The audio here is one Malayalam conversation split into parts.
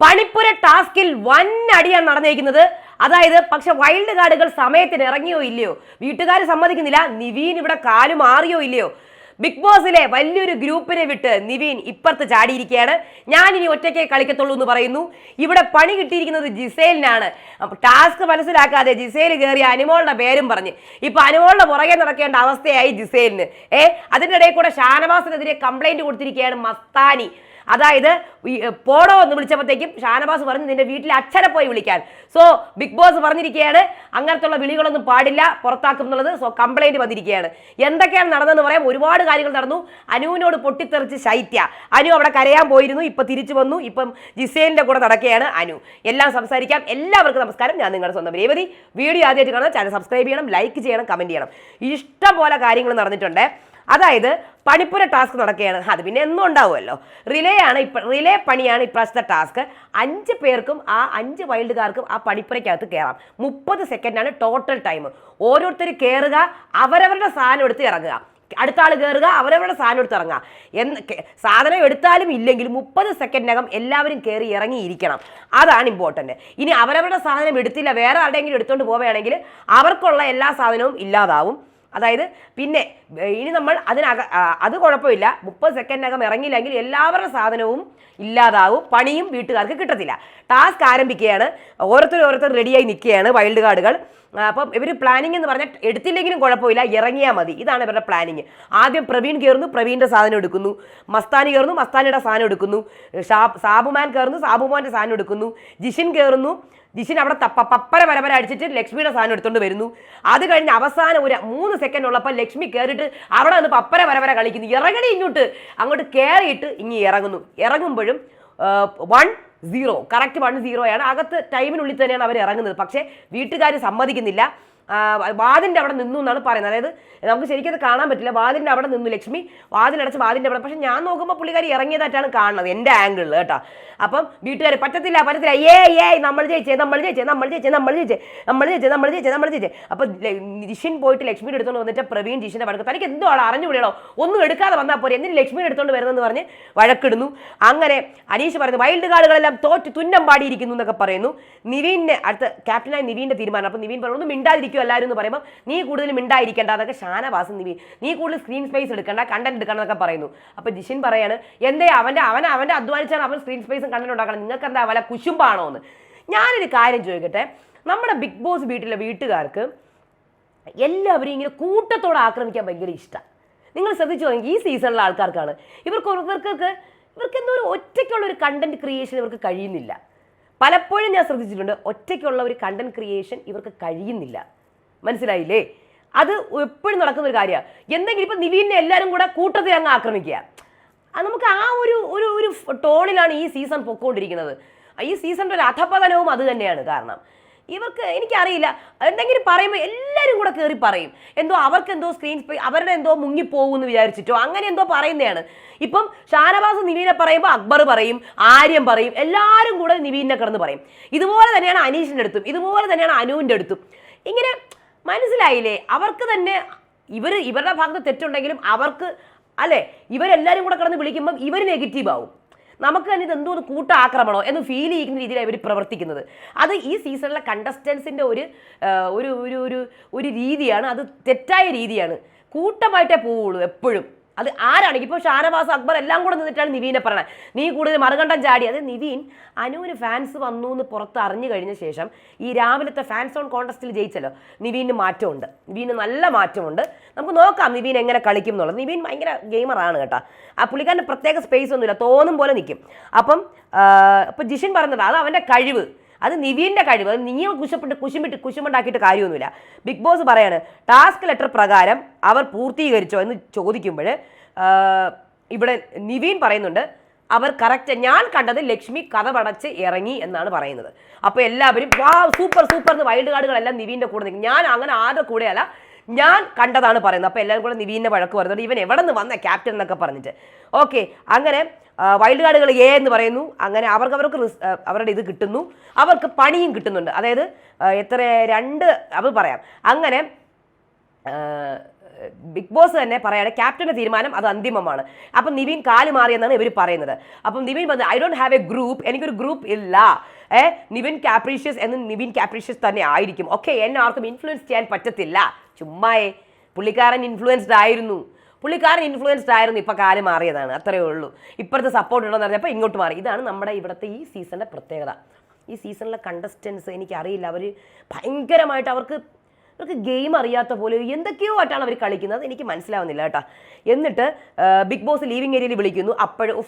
പണിപ്പുര ടാസ്കിൽ വൻ അടിയാണ് നടന്നിരിക്കുന്നത് അതായത് പക്ഷെ വൈൽഡ് കാർഡുകൾ സമയത്തിന് ഇറങ്ങിയോ ഇല്ലയോ? വീട്ടുകാർ സമ്മതിക്കുന്നില്ല. നിവീൻ ഇവിടെ കാലു മാറിയോ ഇല്ലയോ? ബിഗ് ബോസിലെ വലിയൊരു ഗ്രൂപ്പിനെ വിട്ട് നിവീൻ ഇപ്പുറത്ത് ചാടിയിരിക്കുകയാണ്. ഞാൻ ഇനി ഒറ്റയ്ക്കേ കളിക്കത്തുള്ളൂ എന്ന് പറയുന്നു. ഇവിടെ പണി കിട്ടിയിരിക്കുന്നത് ജിസേലിനാണ്. ടാസ്ക് മനസ്സിലാക്കാതെ ജിസേൽ കയറി അനുമോളുടെ പേരും പറഞ്ഞ്. ഇപ്പൊ അനുമോളുടെ പുറകെ നടക്കേണ്ട അവസ്ഥയായി ജിസേലിന്. ഏ അതിന്റെ ഇടയിൽ കൂടെ ഷാനവാസിനെതിരെ കംപ്ലൈന്റ് കൊടുത്തിരിക്കുകയാണ് മസ്താനി. അതായത് പോടോ എന്ന് വിളിച്ചപ്പോഴത്തേക്കും ഷാനവാസ് പറഞ്ഞു നിന്റെ വീട്ടിൽ അച്ഛനെ പോയി വിളിക്കാൻ. സോ ബിഗ് ബോസ് പറഞ്ഞിരിക്കുകയാണ് അങ്ങനത്തുള്ള വിളികളൊന്നും പാടില്ല പുറത്താക്കും എന്നുള്ളത് സോ കംപ്ലൈന്റ് വന്നിരിക്കുകയാണ്. എന്തൊക്കെയാണ് നടന്നതെന്ന് പറയാം. ഒരുപാട് കാര്യങ്ങൾ നടന്നു. അനുവിനോട് പൊട്ടിത്തെറിച്ച് ശൈത്യ. അനു അവിടെ കരയാൻ പോയിരുന്നു ഇപ്പൊ തിരിച്ചു വന്നു. ഇപ്പം ജിസേലിന്റെ കൂടെ നടക്കുകയാണ് അനു. എല്ലാം സംസാരിക്കാം. എല്ലാവർക്കും നമസ്കാരം. ഞാൻ നിങ്ങളുടെ സ്വന്തം രേവതി. വീഡിയോ ആദ്യമായിട്ട് കാണുന്ന ചാനൽ സബ്സ്ക്രൈബ് ചെയ്യണം ലൈക്ക് ചെയ്യണം കമന്റ് ചെയ്യണം. ഇഷ്ടം പോലെ കാര്യങ്ങൾ നടന്നിട്ടുണ്ട്. അതായത് പണിപ്പുര ടാസ്ക് നടക്കുകയാണ്. അത് പിന്നെ എന്നും ഉണ്ടാവുമല്ലോ. റിലേ ആണ് ഇപ്പം റിലേ പണിയാണ് ഇപ്രാവശ്യത്തെ ടാസ്ക്. അഞ്ച് പേർക്കും ആ അഞ്ച് വൈൽഡുകാർക്കും ആ പണിപ്പുരയ്ക്കകത്ത് കയറാം. മുപ്പത് സെക്കൻഡാണ് ടോട്ടൽ ടൈം. ഓരോരുത്തർ കയറുക അവരവരുടെ സാധനം എടുത്ത് ഇറങ്ങുക. അടുത്ത ആൾ കയറുക അവരവരുടെ സാധനം എടുത്ത് ഇറങ്ങുക. എന്ന് സാധനം എടുത്താലും ഇല്ലെങ്കിൽ മുപ്പത് സെക്കൻഡിനകം എല്ലാവരും കയറി ഇറങ്ങിയിരിക്കണം. അതാണ് ഇമ്പോർട്ടന്റ് ഇനി അവരവരുടെ സാധനം എടുത്തില്ല വേറെ ആരുടെയെങ്കിലും എടുത്തുകൊണ്ട് പോവുകയാണെങ്കിൽ അവർക്കുള്ള എല്ലാ സാധനവും ഇല്ലാതാവും. അതായത് പിന്നെ ഇനി നമ്മൾ അതിനക അത് കുഴപ്പമില്ല. മുപ്പത് സെക്കൻഡിനകം ഇറങ്ങിയില്ലെങ്കിൽ എല്ലാവരുടെ സാധനവും ഇല്ലാതാവും. പണിയും വീട്ടുകാർക്ക് കിട്ടത്തില്ല. ടാസ്ക് ആരംഭിക്കുകയാണ്. ഓരോരുത്തർ ഓരോരുത്തർ റെഡിയായി നിൽക്കുകയാണ് വൈൽഡ് കാർഡുകൾ. അപ്പം ഇവർ പ്ലാനിങ് എന്ന് പറഞ്ഞാൽ എടുത്തില്ലെങ്കിലും കുഴപ്പമില്ല ഇറങ്ങിയാൽ മതി. ഇതാണ് ഇവരുടെ പ്ലാനിങ് ആദ്യം പ്രവീൺ കയറുന്നു പ്രവീണിന്റെ സാധനം എടുക്കുന്നു. മസ്താനി കയറുന്നു മസ്താനിയുടെ സാധനം എടുക്കുന്നു. സാബുമാൻ കയറുന്നു സാബുമാന്റെ സാധനം എടുക്കുന്നു. ജിഷിൻ കയറുന്നു ജിഷിൻ അവിടെ പപ്പര പരപര അടിച്ചിട്ട് ലക്ഷ്മിയുടെ സാധനം എടുത്തുകൊണ്ട് വരുന്നു. അത് കഴിഞ്ഞ് അവസാനം ഒരു മൂന്ന് സെക്കൻഡ് ഉള്ളപ്പോൾ ലക്ഷ്മി കയറിയിട്ട് അവിടെ നിന്ന് പപ്പര പരപര കളിക്കുന്നു. ഇറങ്ങണി ഇങ്ങോട്ട്. അങ്ങോട്ട് കയറിയിട്ട് ഇങ്ങി ഇറങ്ങുന്നു. ഇറങ്ങുമ്പോഴും വൺ സീറോ കറക്റ്റ് വൺ സീറോയാണ് അകത്ത് ടൈമിനുള്ളിൽ തന്നെയാണ് അവർ ഇറങ്ങുന്നത്. പക്ഷേ വീട്ടുകാർ സമ്മതിക്കുന്നില്ല. വാതിന്റെ അവിടെ നിന്നു എന്നാണ് പറയുന്നത്. അതായത് നമുക്ക് ശരിക്കും അത് കാണാൻ പറ്റില്ല. വാതിന്റെ അവിടെ നിന്നു ലക്ഷ്മി. വാതിലടച്ച് വാതിന്റെ അവിടെ. പക്ഷെ ഞാൻ നോക്കുമ്പോൾ പുള്ളിക്കാരി ഇറങ്ങിയതായിട്ടാണ് കാണുന്നത് എന്റെ ആംഗിളിൽ കേട്ടോ. അപ്പം വീട്ടുകാർ പറ്റത്തില്ല പറ്റത്തില്ല. ഏ ഏ നമ്മൾ ജയിച്ചേ നമ്മൾ ജയിച്ചേ നമ്മൾ ജയിച്ചേ നമ്മൾ ജയിച്ചേ നമ്മൾ ജയിച്ചേ നമ്മൾ ജയിച്ചേ നമ്മൾ ജയിച്ചേ. അപ്പം ജിഷിൻ പോയിട്ട് ലക്ഷ്മിയുടെ എടുത്തോണ്ട് വന്നിട്ട് പ്രവീൺ ജിഷിന്റെ വഴക്ക് തനിക്ക് എന്തോ ആൾ അറിഞ്ഞു വിളിയണോ ഒന്നും എടുക്കാതെ വന്നാൽ പോരെ. എന്തിന് ലക്ഷ്മിയുടെ എടുത്തോണ്ട് വരുന്നതെന്ന് പറഞ്ഞ് വഴക്കിടുന്നു. അങ്ങനെ അനീഷ് പറയുന്നു വൈൽഡ് കാർഡുകളെല്ലാം തോറ്റ് തുന്നം പാടിയിരിക്കുന്നു എന്നൊക്കെ പറയുന്നു. നിവീനെ അടുത്ത ക്യാപ്റ്റനായ നിവീന്റെ തീരുമാനം. അപ്പം നിവീൻ പറഞ്ഞു ഒന്ന് മിണ്ടാതിരിക്കും എല്ലാവരും എന്ന് പറയുമ്പോൾ നീ കൂടുതൽ മിണ്ടായിരിക്കേണ്ട അതൊക്കെ ഷാനവാസ് നീ നീ കൂടുതൽ സ്ക്രീൻ സ്പേസ് എടുക്കേണ്ട കണ്ടന്റ് എടുക്കണം എന്നൊക്കെ പറയുന്നു. അപ്പോൾ ജിഷിൻ പറയാണ് എന്തേ അവന്റെ അവൻ അവന്റെ അധ്വാനിച്ചാണ് അവൻ സ്ക്രീൻ സ്പേസും കണ്ടന്റ് ഉണ്ടാക്കണം നിങ്ങൾക്ക് എന്താ വല്ല കുശുമ്പാണോ എന്ന്? ഞാനൊരു കാര്യം ചോദിക്കട്ടെ. നമ്മുടെ ബിഗ് ബോസ് വീട്ടിലെ വീട്ടുകാർക്ക് എല്ലാവരും ഇങ്ങനെ കൂട്ടത്തോടെ ആക്രമിക്കാൻ ഭയങ്കര ഇഷ്ടമാണ് നിങ്ങൾ ശ്രദ്ധിച്ചു നോക്കി ഈ സീസണിലെ ആൾക്കാർക്കാണ്. ഇവർക്ക് ഇവർക്ക് ഇവർക്ക് എന്തോ ഒരു ഒറ്റയ്ക്കുള്ള ഒരു കണ്ടന്റ് ക്രിയേഷൻ ഇവർക്ക് കഴിയുന്നില്ല. പലപ്പോഴും ഞാൻ ശ്രദ്ധിച്ചിട്ടുണ്ട് ഒറ്റയ്ക്കുള്ള ഒരു കണ്ടന്റ് ക്രിയേഷൻ ഇവർക്ക് കഴിയുന്നില്ല. മനസ്സിലായില്ലേ? അത് എപ്പോഴും നടക്കുന്ന ഒരു കാര്യമാണ് എന്തെങ്കിലും ഇപ്പം നിവീനെ എല്ലാവരും കൂടെ കൂട്ടത്തിൽ അങ്ങ് ആക്രമിക്കുക. നമുക്ക് ആ ഒരു ഒരു ഒരു ടോണിലാണ് ഈ സീസൺ പൊക്കോണ്ടിരിക്കുന്നത്. ഈ സീസണിന്റെ ഒരു അധപതനവും അത് തന്നെയാണ് കാരണം. ഇവർക്ക് എനിക്കറിയില്ല. എന്തെങ്കിലും പറയുമ്പോൾ എല്ലാവരും കൂടെ കയറി പറയും. എന്തോ അവർക്ക് എന്തോ സ്ക്രീൻ അവരുടെ എന്തോ മുങ്ങിപ്പോകും എന്ന് വിചാരിച്ചിട്ടോ? അങ്ങനെ എന്തോ പറയുന്നതാണ്. ഇപ്പം ഷാനവാസ് നിവീനെ പറയുമ്പോൾ അക്ബർ പറയും ആര്യം പറയും എല്ലാവരും കൂടെ നിവീനെ കിടന്ന് പറയും. ഇതുപോലെ തന്നെയാണ് അനീഷിന്റെ അടുത്തും ഇതുപോലെ തന്നെയാണ് അനുവിന്റെ അടുത്തും. ഇങ്ങനെ മനസ്സിലായില്ലേ? അവർക്ക് തന്നെ ഇവർ ഇവരുടെ ഭാഗത്ത് തെറ്റുണ്ടെങ്കിലും അവർക്ക് അല്ലെ? ഇവരെല്ലാവരും കൂടെ കിടന്ന് വിളിക്കുമ്പം ഇവർ നെഗറ്റീവ് ആവും. നമുക്ക് തന്നെ ഇത് എന്തോ കൂട്ടാക്രമണോ എന്ന് ഫീൽ ചെയ്യുന്ന രീതിയിലാണ് ഇവർ പ്രവർത്തിക്കുന്നത്. അത് ഈ സീസണിലെ കണ്ടസ്റ്റൻസിന്റെ ഒരു ഒരു ഒരു ഒരു രീതിയാണ്. അത് തെറ്റായ രീതിയാണ്. കൂട്ടമായിട്ടേ പോവുള്ളൂ എപ്പോഴും. അത് ആരാണ്? ഇപ്പോൾ ഷാനവാസ് അക്ബർ എല്ലാം കൂടെ നിന്നിട്ടാണ് നിവീനെ പറയണത് നീ കൂടുതൽ മറുകണ്ഠം ചാടി. അത് നിവീൻ അനുവിന് ഫാൻസ് വന്നു എന്ന് പുറത്ത് അറിഞ്ഞു കഴിഞ്ഞ ശേഷം ഈ രാവിലത്തെ ഫാൻസ് ഓൺ കോൺടസ്റ്റിൽ ജയിച്ചല്ലോ. നിവീന് മാറ്റമുണ്ട്. നിവീന് നല്ല മാറ്റമുണ്ട്. നമുക്ക് നോക്കാം നിവീൻ എങ്ങനെ കളിക്കും എന്നുള്ളത്. നിവീൻ ഭയങ്കര ഗെയിമറാണ് കേട്ടോ. ആ പുള്ളിക്കാരന്റെ പ്രത്യേക സ്പേസ് ഒന്നുമില്ല. തോന്നും പോലെ നിൽക്കും അപ്പം ഇപ്പം ജിഷിൻ പറഞ്ഞത് അത് അവന്റെ കഴിവ്. അത് നിവീന്റെ കഴിവ്. അത് നിങ്ങൾ കുശപ്പെട്ട് കുശുമിട്ട് കുശുമുണ്ടാക്കിയിട്ട് കാര്യമൊന്നുമില്ല. ബിഗ് ബോസ് പറയാണ് ടാസ്ക് ലെറ്റർ പ്രകാരം അവർ പൂർത്തീകരിച്ചോ? എന്ന് ചോദിക്കുമ്പോൾ ഇവിടെ നിവീൻ പറയുന്നുണ്ട് അവർ കറക്റ്റ് ഞാൻ കണ്ടത് ലക്ഷ്മി കഥ കഥപടച്ച് ഇറങ്ങി എന്നാണ് പറയുന്നത്. അപ്പോൾ എല്ലാവരും വാ സൂപ്പർ സൂപ്പർ എന്ന് വൈൽഡ് കാർഡുകളെല്ലാം നിവീന്റെ കൂടെ നിൽക്കും. ഞാൻ അങ്ങനെ ആരുടെ കൂടെയല്ല ഞാൻ കണ്ടതാണ് പറയുന്നത്. അപ്പോൾ എല്ലാവരും കൂടെ നിവീനെ വഴക്ക് പറയുന്നുണ്ട് ഇവൻ എവിടെ നിന്ന് വന്ന? ക്യാപ്റ്റൻ എന്നൊക്കെ പറഞ്ഞിട്ട്. ഓക്കെ. അങ്ങനെ വൈൽഡ് കാർഡുകൾ എ എന്ന് പറയുന്നു. അങ്ങനെ അവർക്ക് അവർക്ക് അവരുടെ ഇത് കിട്ടുന്നു. അവർക്ക് പണിയും കിട്ടുന്നുണ്ട്. അതായത് എത്ര രണ്ട് അത് പറയാം. അങ്ങനെ ബിഗ് ബോസ് തന്നെ പറയാണ് ക്യാപ്റ്റന്റെ തീരുമാനം അത് അന്തിമമാണ്. അപ്പം നിവിൻ കാൽ മാറിയെന്നാണ് ഇവർ പറയുന്നത്. അപ്പം നിവിൻ പറഞ്ഞു I don't have a group എനിക്കൊരു ഗ്രൂപ്പ് ഇല്ല. ഏ? നിവിൻ കാപ്രീഷ്യസ് എന്ന് നിവിൻ കാപ്രീഷ്യസ് തന്നെ ആയിരിക്കും. ഓക്കെ. എന്നെ ആർക്കും ഇൻഫ്ലുവൻസ് ചെയ്യാൻ പറ്റത്തില്ല. ചുമ്മായേ പുള്ളിക്കാരൻ ഇൻഫ്ലുവൻസ്ഡ് ആയിരുന്നു. പുള്ളിക്കാരൻ ഇൻഫ്ലുവൻസ്ഡ് ആയിരുന്നു ഇപ്പോൾ കാലം മാറിയതാണ് അത്രയേ ഉള്ളൂ. ഇപ്പോഴത്തെ സപ്പോർട്ട് ഉണ്ടെന്ന് പറഞ്ഞപ്പോൾ ഇങ്ങോട്ട് മാറി. ഇതാണ് നമ്മുടെ ഇവിടുത്തെ ഈ സീസണിന്റെ പ്രത്യേകത. ഈ സീസണിലെ കണ്ടസ്റ്റൻസ് എനിക്കറിയില്ല അവർ ഭയങ്കരമായിട്ട് അവർക്ക് അവർക്ക് ഗെയിം അറിയാത്ത പോലെ എന്തൊക്കെയോ ആയിട്ടാണ് അവർ കളിക്കുന്നത് എനിക്ക് മനസ്സിലാവുന്നില്ല കേട്ടോ. എന്നിട്ട് ബിഗ് ബോസ് ലീവിങ് ഏരിയയിൽ വിളിക്കുന്നു അപ്പോഴും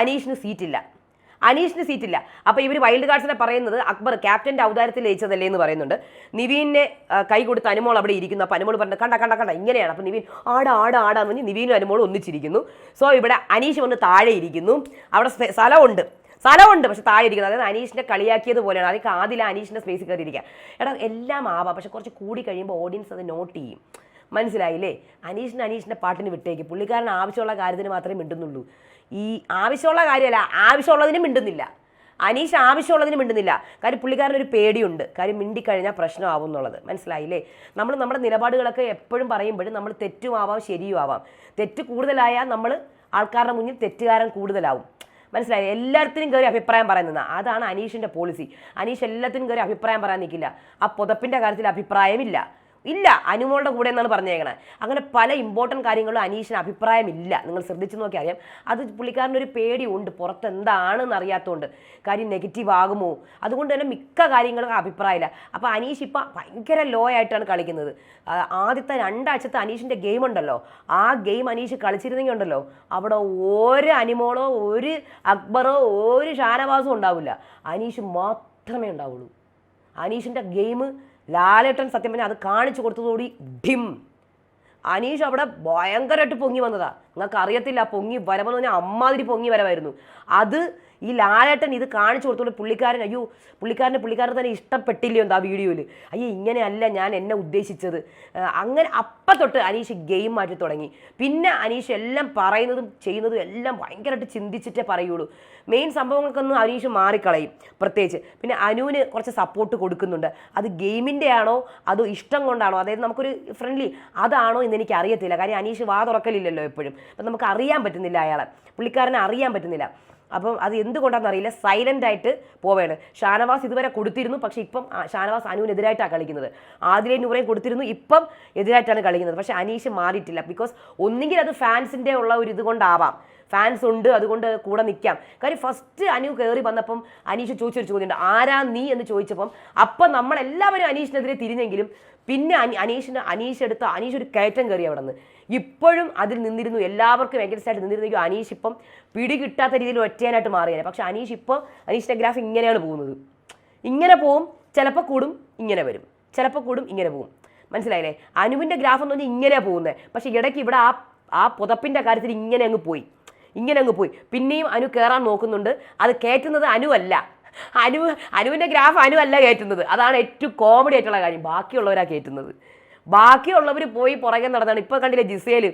അനീഷിന് സീറ്റില്ല അനീഷിന് സീറ്റില്ല. അപ്പോൾ ഇവർ വൈൽഡ് കാർഡ്സിനെ പറയുന്നത് അക്ബർ ക്യാപ്റ്റന്റെ അവതാരത്തിൽ ലയിച്ചതല്ലേ എന്ന് പറയുന്നുണ്ട്. നിവീനെ കൈ കൊടുത്ത് അനുമോൾ അവിടെ ഇരിക്കുന്നു. അപ്പൊ അനുമോൾ പറഞ്ഞു കണ്ട കണ്ട കണ്ട ഇങ്ങനെയാണ്. അപ്പൊ നിവീൻ ആട ആട ആടാന്ന് പറഞ്ഞ് നിവീനും അനുമോളും ഒന്നിച്ചിരിക്കുന്നു. സോ ഇവിടെ അനീഷ് വന്ന് താഴെ ഇരിക്കുന്നു. അവിടെ സ്ഥ- സ്ഥലമുണ്ട്. സ്ഥലമുണ്ട് പക്ഷെ താഴെ ഇരിക്കുന്നത് അതായത് അനീഷിനെ കളിയാക്കിയത് പോലെയാണ് അതൊക്കെ ആദ്യം അനീഷിന്റെ സ്പേസിൽ കയറിയിരിക്കുക. എടാ എല്ലാം ആവാം. പക്ഷെ കുറച്ച് കൂടി കഴിയുമ്പോൾ ഓഡിയൻസ് അത് നോട്ട് ചെയ്യും. മനസ്സിലായില്ലേ? അനീഷിന് അനീഷിന്റെ പാട്ടിന് വിട്ടേക്ക്. പുള്ളിക്കാരൻ ആവശ്യമുള്ള കാര്യത്തിന് മാത്രമേ മിണ്ടുന്നുള്ളൂ. ഈ ആവശ്യമുള്ള കാര്യമല്ല. ആവശ്യമുള്ളതിന് മിണ്ടുന്നില്ല. അനീഷ് ആവശ്യമുള്ളതിന് മിണ്ടുന്നില്ല. കാര്യം പുള്ളിക്കാരൻ ഒരു പേടിയുണ്ട്. കാര്യം മിണ്ടിക്കഴിഞ്ഞാൽ പ്രശ്നമാവും എന്നുള്ളത്. മനസ്സിലായില്ലേ? നമ്മൾ നമ്മുടെ നിലപാടുകളൊക്കെ എപ്പോഴും പറയുമ്പോഴും നമ്മൾ തെറ്റും ആവാം ശരിയും ആവാം തെറ്റ് കൂടുതലായാൽ നമ്മൾ ആൾക്കാരുടെ മുന്നിൽ തെറ്റുകാരൻ കൂടുതലാവും. മനസ്സിലായി എല്ലാത്തിനും കയറി അഭിപ്രായം പറയുന്നത് അതാണ് അനീഷിന്റെ പോളിസി അനീഷ് എല്ലാത്തിനും കയറി അഭിപ്രായം പറയാൻ നിൽക്കില്ല ആ പുതപ്പിന്റെ കാര്യത്തിൽ അഭിപ്രായമില്ല. ഇല്ല അനുമോളുടെ കൂടെ എന്നാണ് പറഞ്ഞേക്കണേ. അങ്ങനെ പല ഇമ്പോർട്ടന്റ് കാര്യങ്ങളും അനീഷിന് അഭിപ്രായമില്ല. നിങ്ങൾ ശ്രദ്ധിച്ചു നോക്കി അറിയാം. അത് പുള്ളിക്കാരന്റെ ഒരു പേടിയുണ്ട്. പുറത്ത് എന്താണെന്ന് അറിയാത്തതുകൊണ്ട് കാര്യം നെഗറ്റീവ് ആകുമോ? അതുകൊണ്ട് തന്നെ മിക്ക കാര്യങ്ങളും അഭിപ്രായമില്ല. അപ്പോൾ അനീഷ് ഇപ്പം ഭയങ്കര ലോ ആയിട്ടാണ് കളിക്കുന്നത്. ആദ്യത്തെ രണ്ടാഴ്ചത്തെ അനീഷിന്റെ ഗെയിം ഉണ്ടല്ലോ. ആ ഗെയിം അനീഷ് കളിച്ചിരുന്നെങ്കിൽ ഉണ്ടല്ലോ. അവിടെ ഒരു അനിമോളോ ഒരു അക്ബറോ ഒരു ഷാനവാസോ ഉണ്ടാവില്ല. അനീഷ് മാത്രമേ ഉണ്ടാവുള്ളൂ. അനീഷിന്റെ ഗെയിം ലാലേട്ടൻ സത്യം പറഞ്ഞാൽ അത് കാണിച്ചു കൊടുത്തതോടി ഡിം. അനീഷ് അവിടെ ഭയങ്കരമായിട്ട് പൊങ്ങി വന്നതാ. നിങ്ങൾക്ക് അറിയത്തില്ല പൊങ്ങി വരവെന്ന് പറഞ്ഞാൽ അമ്മാതിരി പൊങ്ങി വരവായിരുന്നു. അത് ഈ ലാലേട്ടൻ ഇത് കാണിച്ചു കൊടുത്തോണ്ട് പുള്ളിക്കാരൻ അയ്യോ പുള്ളിക്കാരനെ പുള്ളിക്കാരൻ തന്നെ ഇഷ്ടപ്പെട്ടില്ലയോ എന്താ വീഡിയോയിൽ അയ്യോ ഇങ്ങനെയല്ല ഞാൻ എന്നെ ഉദ്ദേശിച്ചത്. അങ്ങനെ അപ്പം തൊട്ട് അനീഷ് ഗെയിം മാറ്റി തുടങ്ങി. പിന്നെ അനീഷ് എല്ലാം പറയുന്നതും ചെയ്യുന്നതും എല്ലാം ഭയങ്കരമായിട്ട് ചിന്തിച്ചിട്ടേ പറയുള്ളൂ. മെയിൻ സംഭവങ്ങൾക്കൊന്നും അനീഷ് മാറിക്കളയും പ്രത്യേകിച്ച്. പിന്നെ അനുവിന് കുറച്ച് സപ്പോർട്ട് കൊടുക്കുന്നുണ്ട്. അത് ഗെയിമിന്റെ ആണോ അതോ ഇഷ്ടം കൊണ്ടാണോ? അതായത് നമുക്കൊരു ഫ്രണ്ട്ലി അതാണോ എന്ന് എനിക്ക് അറിയത്തില്ല കാര്യം അനീഷ് വാ തുറക്കലില്ലല്ലോ എപ്പോഴും. അപ്പം നമുക്ക് അറിയാൻ പറ്റുന്നില്ല അയാളെ. പുള്ളിക്കാരനെ അറിയാൻ പറ്റുന്നില്ല. അപ്പം അത് എന്തുകൊണ്ടാണെന്ന് അറിയില്ല. സൈലന്റ് ആയിട്ട് പോവുകയാണ് ഷാനവാസ് ഇതുവരെ കൊടുത്തിരുന്നു. പക്ഷെ ഇപ്പം ഷാനവാസ് അനുവിനെതിരായിട്ടാണ് കളിക്കുന്നത്. ആദിലെ നൂറേയും കൊടുത്തിരുന്നു. ഇപ്പം എതിരായിട്ടാണ് കളിക്കുന്നത്. പക്ഷെ അനീഷ് മാറിയിട്ടില്ല. ബിക്കോസ് ഒന്നുകിൽ അത് ഫാൻസിന്റെ ഉള്ള ഒരു ഇത് കൊണ്ടാവാം. ഫാൻസ് ഉണ്ട് അതുകൊണ്ട് കൂടെ നിൽക്കാം കാര്യം ഫസ്റ്റ് അനു കയറി വന്നപ്പം അനീഷ് ചോദിച്ചൊരു ചോദ്യമുണ്ട്. ആരാ നീ? എന്ന് ചോദിച്ചപ്പം അപ്പം നമ്മളെല്ലാവരും അനീഷിനെതിരെ തിരിഞ്ഞെങ്കിലും പിന്നെ അനി അനീഷിന് അനീഷ് എടുത്ത അനീഷ് ഒരു കയറ്റം കയറി അവിടെ നിന്ന്. ഇപ്പോഴും അതിൽ നിന്നിരുന്നു. എല്ലാവർക്കും എഗൻസ്റ്റ് ആയിട്ട് നിന്നിരുന്നെങ്കിൽ അനീഷ് ഇപ്പം പിടി കിട്ടാത്ത രീതിയിൽ ഒറ്റയാനായിട്ട് മാറിയാണ് പക്ഷെ അനീഷ് ഇപ്പോൾ അനീഷിന്റെ ഗ്രാഫ് ഇങ്ങനെയാണ് പോകുന്നത്. ഇങ്ങനെ പോവും ചിലപ്പോൾ കൂടും ഇങ്ങനെ വരും. ചിലപ്പോൾ കൂടും ഇങ്ങനെ പോവും. മനസ്സിലായില്ലേ? അനുവിന്റെ ഗ്രാഫ് എന്ന് പറഞ്ഞാൽ ഇങ്ങനെയാണ് പോകുന്നത്. പക്ഷേ ഇടയ്ക്ക് ഇവിടെ ആ ആ പുതപ്പിന്റെ കാര്യത്തിൽ ഇങ്ങനെ അങ്ങ് പോയി. ഇങ്ങനെ അങ്ങ് പോയി. പിന്നെയും അനു കയറാൻ നോക്കുന്നുണ്ട്. അത് കയറ്റുന്നത് അനുവല്ല. അനു അനുവിന്റെ ഗ്രാഫ് അനുവല്ല കയറ്റുന്നത് അതാണ് ഏറ്റവും കോമഡി ആയിട്ടുള്ള കാര്യം. ബാക്കിയുള്ളവരാണ് കയറ്റുന്നത് ബാക്കിയുള്ളവർ പോയി പുറകെ നടന്നാണ്. ഇപ്പോൾ കണ്ടില്ലേ ജിസേൽ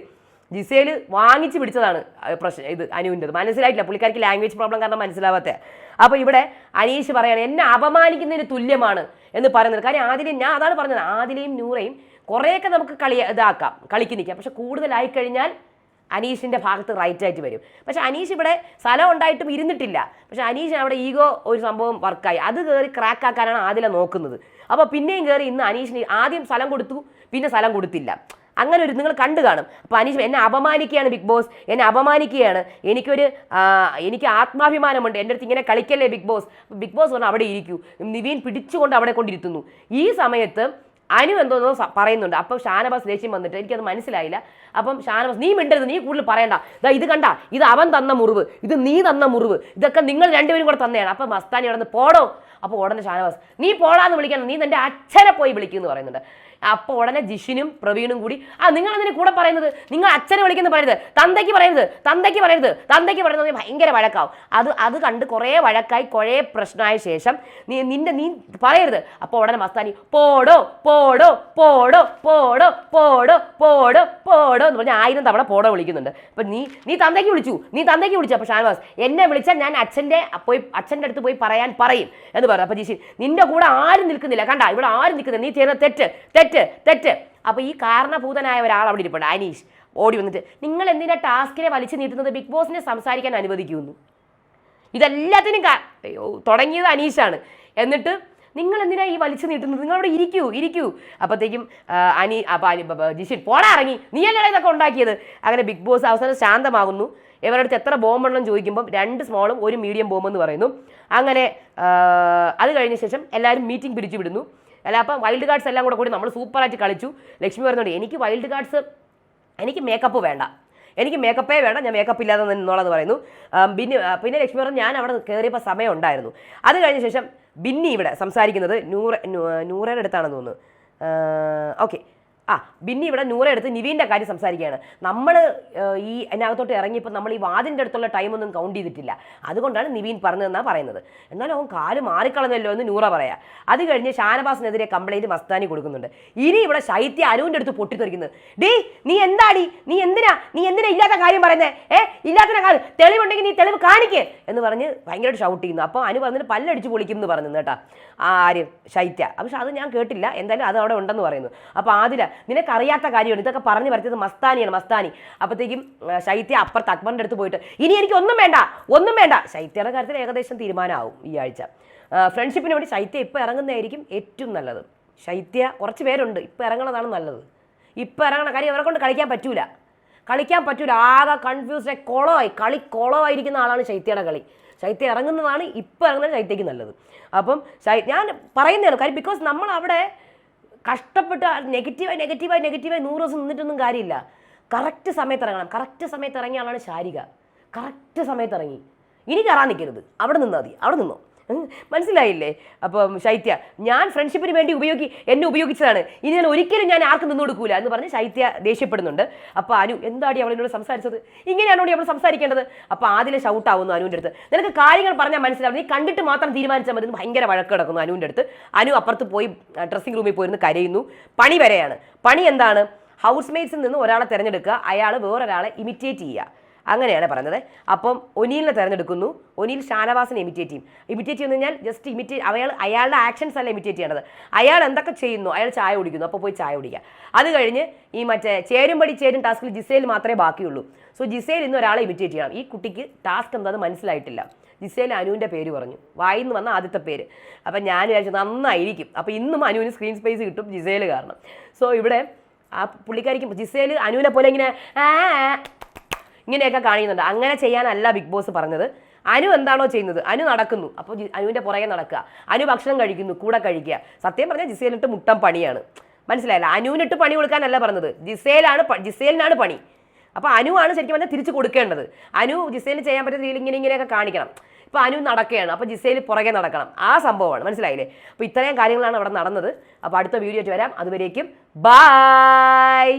ജിസേൽ വാങ്ങിച്ച് പിടിച്ചതാണ് പ്രശ്നം ഇത് അനുവിന്റെത് മനസ്സിലായിട്ടില്ല. പുള്ളിക്കാർക്ക് ലാംഗ്വേജ് പ്രോബ്ലം കാരണം മനസ്സിലാവാത്ത. അപ്പോൾ ഇവിടെ അനീഷ് പറയാണ് എന്നെ അപമാനിക്കുന്നതിന് തുല്യമാണ് എന്ന് പറയുന്നത്. കാര്യം ആദിലെയും ഞാൻ അതാണ് പറഞ്ഞത്. ആദിലെയും നൂറയും കുറേയൊക്കെ നമുക്ക് കളി ഇതാക്കാം. കളിക്ക് നിൽക്കാം. പക്ഷെ കൂടുതലായി കഴിഞ്ഞാൽ അനീഷിന്റെ ഭാഗത്ത് റൈറ്റ് ആയിട്ട് വരും. പക്ഷെ അനീഷ് ഇവിടെ സ്ഥലം ഉണ്ടായിട്ടും ഇരുന്നിട്ടില്ല. പക്ഷെ അനീഷ് അവിടെ ഈഗോ ഒരു സംഭവം വർക്കായി അത് കയറി ക്രാക്ക് ആക്കാനാണ് ആദില നോക്കുന്നത്. അപ്പോൾ പിന്നെയും കയറി ഇന്ന് അനീഷിന് ആദ്യം സ്ഥലം കൊടുത്തു പിന്നെ സ്ഥലം കൊടുത്തില്ല. അങ്ങനെ ഒരു നിങ്ങൾ കണ്ടു കാണും. അപ്പോൾ അനീഷ് എന്നെ അപമാനിക്കുകയാണ് ബിഗ് ബോസ്. എന്നെ അപമാനിക്കുകയാണ്. എനിക്കൊരു എനിക്ക് ആത്മാഭിമാനമുണ്ട്. എന്റെ അടുത്ത് ഇങ്ങനെ കളിക്കല്ലേ ബിഗ് ബോസ്? ബിഗ് ബോസ് പറഞ്ഞാൽ അവിടെ ഇരിക്കൂ. നിവീൻ പിടിച്ചുകൊണ്ട് അവിടെ കൊണ്ടിരുത്തുന്നു. ഈ സമയത്ത് അനു എന്തോന്നോ പറയുന്നുണ്ട്. അപ്പം ഷാനവാസ് ദേഷ്യം വന്നിട്ട് എനിക്കത് മനസ്സിലായില്ല. അപ്പം ഷാനവാസ് നീ മിണ്ടരുത് നീ കൂടുതൽ പറയണ്ട. ഇതാ ഇത് കണ്ട ഇത് അവൻ തന്ന മുറിവ് ഇത് നീ തന്ന മുറിവ് ഇതൊക്കെ നിങ്ങൾ രണ്ടുപേരും കൂടെ തന്നെയാണ്. അപ്പം മസ്താനി അവിടെ നിന്ന് പോടോ. അപ്പോൾ ഉടനെ ഷാനവാസ് നീ പോടാന്ന് വിളിക്കണം നീ നിന്റെ അച്ഛനെ പോയി വിളിക്കുമെന്ന് പറയുന്നുണ്ട്. അപ്പോൾ ഉടനെ ജിഷിനും പ്രവീണും കൂടി ആ നിങ്ങൾ അതിന് കൂടെ പറയുന്നത്? നിങ്ങൾ അച്ഛനെ വിളിക്കുന്നു പറയരുത് തന്തയ്ക്ക് പറയരുത് തന്തയ്ക്ക് പറയരുത് തന്തയ്ക്ക് പറയുന്നത് ഭയങ്കര വഴക്കാവും. അത് അത് കണ്ട് കുറേ വഴക്കായി കുറേ പ്രശ്നമായ ശേഷം നീ നിന്റെ നീ പറയരുത്. അപ്പോൾ ഉടനെ മസ്താനി പോടോ പോടോ പോടോ പോടോ പോടോ പോടോ പോടോ എന്ന് പറഞ്ഞാൽ ആയിരം തവണ പോടോ വിളിക്കുന്നുണ്ട്. അപ്പം നീ നീ തന്തയ്ക്ക് വിളിച്ചു. നീ തന്തയ്ക്ക് വിളിച്ചു. അപ്പോൾ ഷാനവാസ് എന്നെ വിളിച്ചാൽ ഞാൻ അച്ഛന്റെ പോയി അച്ഛന്റെ അടുത്ത് പോയി പറയാൻ പറയും എന്ന് പറഞ്ഞു. അപ്പോൾ ജിഷി നിന്റെ കൂടെ ആരും നിൽക്കുന്നില്ല. കണ്ട ഇവിടെ ആരും നിൽക്കുന്നില്ല. നീ ചെയ്യുന്ന തെറ്റ് തെറ്റ് തെറ്റ് തെറ്റ്. അപ്പോൾ ഈ കാരണഭൂതനായ ഒരാൾ അവിടെ ഇരിപ്പുണ്ട്. അനീഷ് ഓടി വന്നിട്ട് നിങ്ങൾ എന്തിനാ ടാസ്കിനെ വലിച്ചു നീട്ടുന്നത്? ബിഗ് ബോസിനെ സംസാരിക്കാൻ അനുവദിക്കുന്നു. ഇതെല്ലാത്തിനും കാ തുടങ്ങിയത് അനീഷാണ്. എന്നിട്ട് നിങ്ങൾ എന്തിനാ ഈ വലിച്ചു നീട്ടുന്നത്? നിങ്ങൾ അവിടെ ഇരിക്കൂ ഇരിക്കൂ. അപ്പോഴത്തേക്കും അനി ബ- ജിഷിൻ പോടാ ഇറങ്ങി. നീ അല്ലേ ഇതൊക്കെ ഉണ്ടാക്കിയത്? അങ്ങനെ ബിഗ് ബോസ് അവസാനം ശാന്തമാകുന്നു. ഇവരുടെ അടുത്ത് എത്ര ബോംബെണ്ണം ചോദിക്കുമ്പം രണ്ട് സ്മോളും ഒരു മീഡിയം ബോംബെന്ന് പറയുന്നു. അങ്ങനെ അത് കഴിഞ്ഞ ശേഷം എല്ലാവരും മീറ്റിംഗ് പിരിച്ചു വിടുന്നു അല്ല അപ്പം വൈൽഡ് കാർഡ്സ് എല്ലാം കൂടെ കൂടി നമ്മൾ സൂപ്പറായിട്ട് കളിച്ചു. ലക്ഷ്മി പറയുന്നുണ്ട് എനിക്ക് വൈൽഡ് കാർഡ്സ് എനിക്ക് മേക്കപ്പ് വേണ്ട. എനിക്ക് മേക്കപ്പേ വേണ്ട ഞാൻ മേക്കപ്പ് ഇല്ലാതെ നിന്നോളെന്ന് പറയുന്നു. ബിന്നി പിന്നെ ലക്ഷ്മി പറഞ്ഞു ഞാൻ അവിടെ കയറിയപ്പോൾ സമയം ഉണ്ടായിരുന്നു. അത് കഴിഞ്ഞ ശേഷം ബിന്നി ഇവിടെ സംസാരിക്കുന്നത് നൂറ് നൂറേടെ അടുത്താണെന്ന് തോന്നുന്നു. ഓക്കെ. ആ ബിന്നി ഇവിടെ നൂറ എടുത്ത് നിവീന്റെ കാര്യം സംസാരിക്കുകയാണ്. നമ്മൾ ഈ അതിനകത്തോട്ട് ഇറങ്ങിയപ്പോൾ നമ്മൾ ഈ വാതിന്റെ അടുത്തുള്ള ടൈമൊന്നും കൗണ്ട് ചെയ്തിട്ടില്ല. അതുകൊണ്ടാണ് നിവീൻ പറഞ്ഞതെന്നാണ് പറയുന്നത്. എന്നാലും അവൻ കാൽ മാറിക്കളഞ്ഞല്ലോ എന്ന് നൂറ പറയാ. അത് കഴിഞ്ഞ് ഷാനവാസിനെതിരെ കംപ്ലൈന്റ് മസ്താനി കൊടുക്കുന്നുണ്ട്. ഇനി ഇവിടെ ശൈത്യ അനുവിന്റെ അടുത്ത് പൊട്ടിത്തെറിക്കുന്നത്. ഡേ നീ എന്താടി? നീ എന്തിനാ? നീ എന്തിനാ ഇല്ലാത്ത കാര്യം പറയുന്നത് ഏ ഇല്ലാത്ത കാര്യം തെളിവുണ്ടെങ്കിൽ നീ തെളിവ് കാണിക്കേ! എന്ന് പറഞ്ഞ് ഭയങ്കരമായിട്ട് ഷൗട്ട് ചെയ്യുന്നു. അപ്പോൾ അനു പറഞ്ഞിട്ട് പല്ലടിച്ച് പൊളിക്കും എന്ന് പറഞ്ഞു കേട്ടാ. ആര്? ശൈത്യ. പക്ഷെ അത് ഞാൻ കേട്ടില്ല. എന്തായാലും അത് അവിടെ ഉണ്ടെന്ന് പറയുന്നു. അപ്പോൾ ആദില നിനക്കറിയാത്ത കാര്യമാണ്. ഇതൊക്കെ പറഞ്ഞു വരുത്തിയത് മസ്താനിയാണ് മസ്താനി. അപ്പോഴത്തേക്കും ശൈത്യ അപ്പുറത്ത് അക്ബറിന്റെ അടുത്ത് പോയിട്ട് ഇനി എനിക്ക് ഒന്നും വേണ്ട ഒന്നും വേണ്ട. ശൈത്യയുടെ കാര്യത്തിൽ ഏകദേശം തീരുമാനമാവും ഈ ആഴ്ച. ഫ്രണ്ട്ഷിപ്പിന് വേണ്ടി ശൈത്യ ഇപ്പോൾ ഇറങ്ങുന്നതായിരിക്കും ഏറ്റവും നല്ലത്. ശൈത്യ കുറച്ച് പേരുണ്ട് ഇപ്പോൾ ഇറങ്ങുന്നതാണ് നല്ലത്. ഇപ്പോൾ ഇറങ്ങണ കാര്യം അവരെ കൊണ്ട് കളിക്കാൻ പറ്റൂല. കളിക്കാൻ പറ്റൂല ആകെ കൺഫ്യൂസ്ഡ് കുളമായി കളി കുളമായിരിക്കുന്ന ആളാണ് ശൈത്യയുടെ കളി. ശൈത്യ ഇറങ്ങുന്നതാണ് ഇപ്പോൾ ഇറങ്ങുന്നത് ശൈത്യക്ക് നല്ലത്. അപ്പം ശൈ- ഞാൻ പറയുന്നതാണ് കാര്യം ബിക്കോസ് നമ്മൾ അവിടെ കഷ്ടപ്പെട്ട് നെഗറ്റീവായി നെഗറ്റീവായി നെഗറ്റീവായി നൂറ് ദിവസം നിന്നിട്ടൊന്നും കാര്യമില്ല. കറക്റ്റ് സമയത്ത് ഇറങ്ങണം. കറക്റ്റ് സമയത്ത് ഇറങ്ങിയ ആളാണ് ശാരിക. കറക്റ്റ് സമയത്ത് ഇറങ്ങി. ഇനി കയറാൻ നിൽക്കരുത്. അവിടെ നിന്നാൽ മതി. അവിടെ നിന്നോ. മനസ്സിലായില്ലേ? അപ്പം ശൈത്യ ഞാൻ ഫ്രണ്ട്ഷിപ്പിന് വേണ്ടി ഉപയോഗി എന്നെ ഉപയോഗിച്ചതാണ്. ഇനി ഞാൻ ഒരിക്കലും ഞാൻ ആർക്കും നിന്ന് കൊടുക്കൂല എന്ന് പറഞ്ഞ് ശൈത്യ ദേഷ്യപ്പെടുന്നുണ്ട്. അപ്പോൾ അനു എന്താടി അവളിനോട് സംസാരിച്ചത്? ഇങ്ങനെയാണോ അവൾ സംസാരിക്കേണ്ടത്? അപ്പോൾ ആദ്യം ഷൗട്ട് ആവുന്നു അനുവിന്റെ അടുത്ത്. നിനക്ക് കാര്യങ്ങൾ പറഞ്ഞാൽ മനസ്സിലാവും. നീ കണ്ടിട്ട് മാത്രം തീരുമാനിച്ചാൽ മതി ഭയങ്കര വഴക്ക് കിടക്കുന്നു അനുവിന്റെ അടുത്ത്. അനു അപ്പുറത്ത് പോയി ഡ്രസ്സിംഗ് റൂമിൽ പോയിരുന്ന് കരയുന്നു. പണി വരെയാണ്. പണി എന്താണ്? ഹൗസ് മെയ്റ്റ്സിൽ നിന്ന് ഒരാളെ തിരഞ്ഞെടുക്കുക അയാൾ വേറൊരാളെ ഇമിറ്റേറ്റ് ചെയ്യുക. അങ്ങനെയാണ് പറഞ്ഞത്. അപ്പം ഒനീലിനെ തിരഞ്ഞെടുക്കുന്നു. ഒനീൽ ഷാനവാസിനെ ഇമിറ്റേറ്റ് ചെയ്യും. ഇമിറ്റേറ്റ് ചെയ്യുന്ന കഴിഞ്ഞാൽ ജസ്റ്റ് ഇമിറ്റേറ്റ് അയാൾ അയാളുടെ ആക്ഷൻസ് അല്ല ഇമിറ്റേറ്റ് ചെയ്യേണ്ടത് അയാൾ എന്തൊക്കെ ചെയ്യുന്നു? അയാൾ ചായ കുടിക്കുന്നു. അപ്പോൾ പോയി ചായ കുടിക്കുക അത് കഴിഞ്ഞ് ഈ മറ്റേ ചേരുംപടി ചേരും ടാസ്കിൽ ജിസേൽ മാത്രമേ ബാക്കിയുള്ളൂ. സോ ജിസേൽ ഇന്ന് ഒരാളെ ഇമിറ്റേറ്റ് ചെയ്യണം. ഈ കുട്ടിക്ക് ടാസ്ക് എന്താണെന്ന് മനസ്സിലായിട്ടില്ല. ജിസേൽ അനുവിന്റെ പേര് പറഞ്ഞു. വായിന്ന് വന്ന ആദ്യത്തെ പേര്. അപ്പം ഞാൻ വിചാരിച്ചു നന്നായിരിക്കും. അപ്പോൾ ഇന്നും അനുവിന് സ്ക്രീൻ സ്പേസ് കിട്ടും ജിസേൽ കാരണം. സോ ഇവിടെ ആ പുള്ളിക്കാരിക്കും ജിസേൽ അനുവിനെ പോലെ ഇങ്ങനെ ഇങ്ങനെയൊക്കെ കാണിക്കുന്നുണ്ട്. അങ്ങനെ ചെയ്യാനല്ല ബിഗ് ബോസ് പറഞ്ഞത്. അനു എന്താണോ ചെയ്യുന്നത്? അനു നടക്കുന്നു. അപ്പോൾ അനുവിന്റെ പുറകെ നടക്കുക. അനു ഭക്ഷണം കഴിക്കുന്നു കൂടെ കഴിക്കുക. സത്യം പറഞ്ഞാൽ ജിസേലിട്ട് മുട്ടം പണിയാണ്. മനസ്സിലായില്ല? അനുവിനിട്ട് പണി കൊടുക്കാനല്ല പറഞ്ഞത്. ജിസേലാണ് ജിസേലിനാണ് പണി. അപ്പോൾ അനുവാണ് ശരിക്കും പറഞ്ഞാൽ തിരിച്ചു കൊടുക്കേണ്ടത്. അനു ജിസേലിന് ചെയ്യാൻ പറ്റുന്ന രീതിയിൽ ഇങ്ങനെ ഇങ്ങനെയൊക്കെ കാണിക്കണം. ഇപ്പോൾ അനു നടക്കുകയാണ്. അപ്പോൾ ജിസേൽ പുറകെ നടക്കണം. ആ സംഭവമാണ്. മനസ്സിലായില്ലേ? അപ്പോൾ ഇത്രയും കാര്യങ്ങളാണ് അവിടെ നടന്നത്. അപ്പോൾ അടുത്ത വീഡിയോ ആയിട്ട് വരാം. അതുവരേക്കും ബായ്